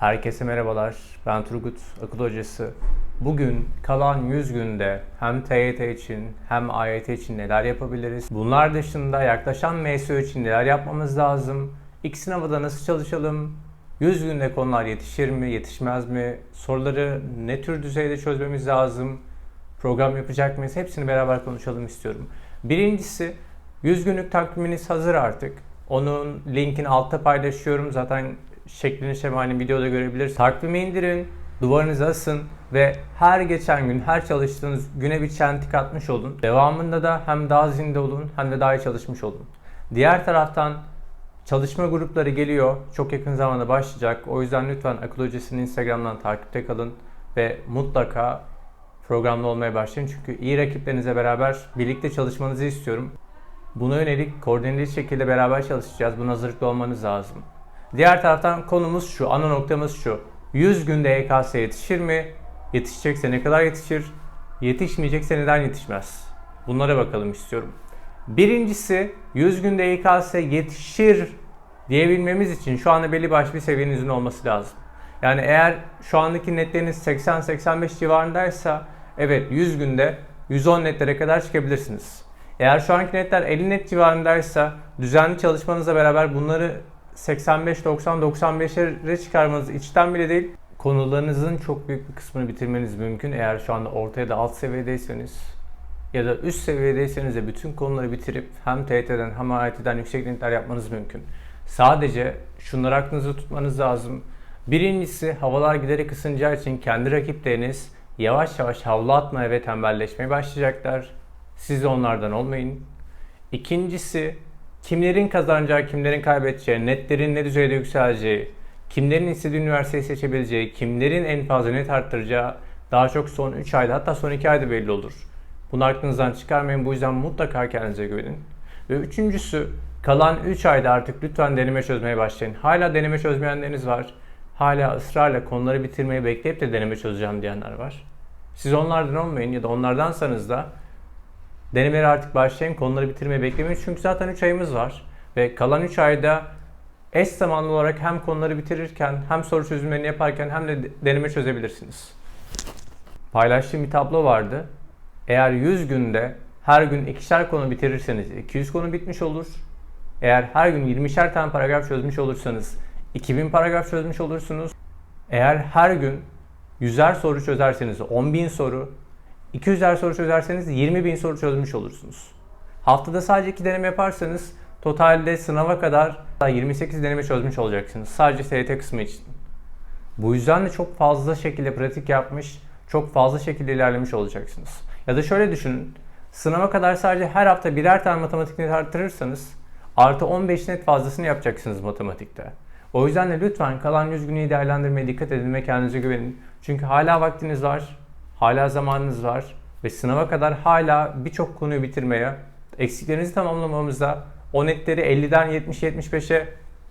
Herkese merhabalar. Ben Turgut, akıl hocası. Bugün kalan 100 günde hem TYT için hem AYT için neler yapabiliriz? Bunlar dışında yaklaşan MSU için neler yapmamız lazım? İki sınavda nasıl çalışalım? 100 günde konular yetişir mi, yetişmez mi? Soruları ne tür düzeyde çözmemiz lazım? Program yapacak mıyız? Hepsini beraber konuşalım istiyorum. Birincisi 100 günlük takviminiz hazır artık. Onun linkini altta paylaşıyorum. Zaten şeklini şemalini videoda görebilirsiniz. Takvimi indirin, duvarınıza asın ve her geçen gün, her çalıştığınız güne bir çentik atmış olun. Devamında da hem daha zinde olun hem de daha iyi çalışmış olun. Diğer taraftan çalışma grupları geliyor. Çok yakın zamanda başlayacak. O yüzden lütfen Akıl Hocası'nın Instagram'dan takipte kalın ve mutlaka programda olmaya başlayın. Çünkü iyi rakiplerinizle beraber birlikte çalışmanızı istiyorum. Buna yönelik koordineli şekilde beraber çalışacağız. Buna hazırlıklı olmanız lazım. Diğer taraftan konumuz şu, ana noktamız şu. 100 günde EKS yetişir mi? Yetişecekse ne kadar yetişir? Yetişmeyecekse neden yetişmez? Bunlara bakalım istiyorum. Birincisi 100 günde EKS yetişir diyebilmemiz için şu anda belli başlı bir seviyenizin olması lazım. Yani eğer şu andaki netleriniz 80-85 civarındaysa evet 100 günde 110 netlere kadar çıkabilirsiniz. Eğer şu anki netler 50 net civarındaysa düzenli çalışmanızla beraber bunları 85-90-95'e çıkarmanız içten bile değil konularınızın çok büyük bir kısmını bitirmeniz mümkün. Eğer şu anda orta ya da alt seviyedeyseniz ya da üst seviyedeyseniz de bütün konuları bitirip hem TYT'den hem AYT'den yüksek netler yapmanız mümkün. Sadece şunları aklınızda tutmanız lazım. Birincisi havalar giderek ısınacağı için kendi rakipleriniz yavaş yavaş havlu atmaya ve tembelleşmeye başlayacaklar. Siz de onlardan olmayın. İkincisi kimlerin kazanacağı, kimlerin kaybedeceği, netlerin ne düzeyde yükseleceği, kimlerin istediği üniversiteyi seçebileceği, kimlerin en fazla net arttıracağı daha çok son 3 ayda hatta son 2 ayda belli olur. Bunu aklınızdan çıkarmayın. Bu yüzden mutlaka kendinize güvenin. Ve üçüncüsü kalan 3 ayda artık lütfen deneme çözmeye başlayın. Hala deneme çözmeyenleriniz var. Hala ısrarla konuları bitirmeyi bekleyip de deneme çözeceğim diyenler var. Siz onlardan olmayın ya da onlardansanız da denemeleri artık başlayın. Konuları bitirmeyi beklemeyin. Çünkü zaten 3 ayımız var. Ve kalan 3 ayda eş zamanlı olarak hem konuları bitirirken hem soru çözümlerini yaparken hem de deneme çözebilirsiniz. Paylaştığım bir tablo vardı. Eğer 100 günde her gün ikişer konu bitirirseniz 200 konu bitmiş olur. Eğer her gün 20'şer tane paragraf çözmüş olursanız 2000 paragraf çözmüş olursunuz. Eğer her gün 100'er soru çözerseniz 10.000 soru, 200'er soru çözerseniz 20.000 soru çözmüş olursunuz. Haftada sadece 2 deneme yaparsanız totalde sınava kadar 28 deneme çözmüş olacaksınız. Sadece SYT kısmı için. Bu yüzden de çok fazla şekilde pratik yapmış, çok fazla şekilde ilerlemiş olacaksınız. Ya da şöyle düşünün. Sınava kadar sadece her hafta birer tane matematik net arttırırsanız artı 15 net fazlasını yapacaksınız matematikte. O yüzden de lütfen kalan 100 günü değerlendirmeye dikkat edin ve kendinize güvenin. Çünkü hala vaktiniz var, hala zamanınız var ve sınava kadar hala birçok konuyu bitirmeye, eksiklerinizi tamamlamamıza, o netleri 50'den 70-75'e,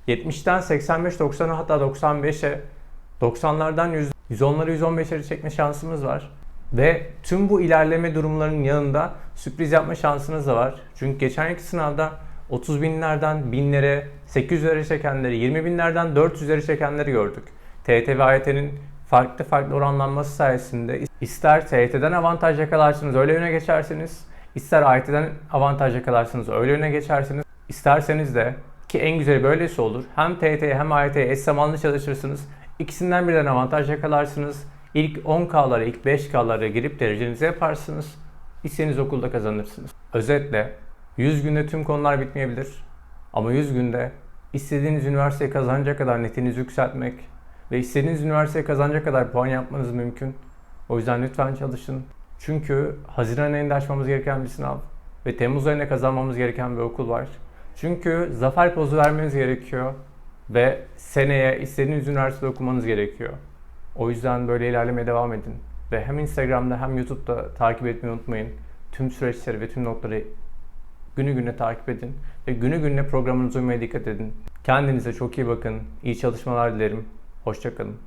70'ten 85-90'a hatta 95'e, 90'lardan 100, 110'ları 115'lere çekme şansımız var. Ve tüm bu ilerleme durumlarının yanında sürpriz yapma şansınız da var. Çünkü geçen iki sınavda 30 binlerden binlere, 800'lere çekenleri, 20 binlerden 400'lere çekenleri gördük. TYT ve AYT'nin farklı farklı oranlanması sayesinde ister TYT'den avantaj yakalarsınız öyle öne geçersiniz, ister AYT'den avantaj yakalarsınız öyle öne geçersiniz. İsterseniz de ki en güzeli böylesi olur. Hem TYT'ye hem AYT'ye eş zamanlı çalışırsınız. İkisinden birden avantaj yakalarsınız. İlk 10K'lara, ilk 5K'lara girip derecenizi yaparsınız. İstediğiniz okulda kazanırsınız. Özetle 100 günde tüm konular bitmeyebilir. Ama 100 günde istediğiniz üniversiteyi kazanacak kadar netinizi yükseltmek ve istediğiniz üniversiteyi kazanacak kadar puan yapmanız mümkün. O yüzden lütfen çalışın. Çünkü Haziran ayında açmamız gereken bir sınav ve Temmuz ayında kazanmamız gereken bir okul var. Çünkü zafer pozu vermeniz gerekiyor ve seneye istediğiniz üniversitede okumanız gerekiyor. O yüzden böyle ilerlemeye devam edin. Ve hem Instagram'da hem YouTube'da takip etmeyi unutmayın. Tüm süreçleri ve tüm notları günü gününe takip edin. Ve günü gününe programınıza uymaya dikkat edin. Kendinize çok iyi bakın. İyi çalışmalar dilerim. Hoşçakalın.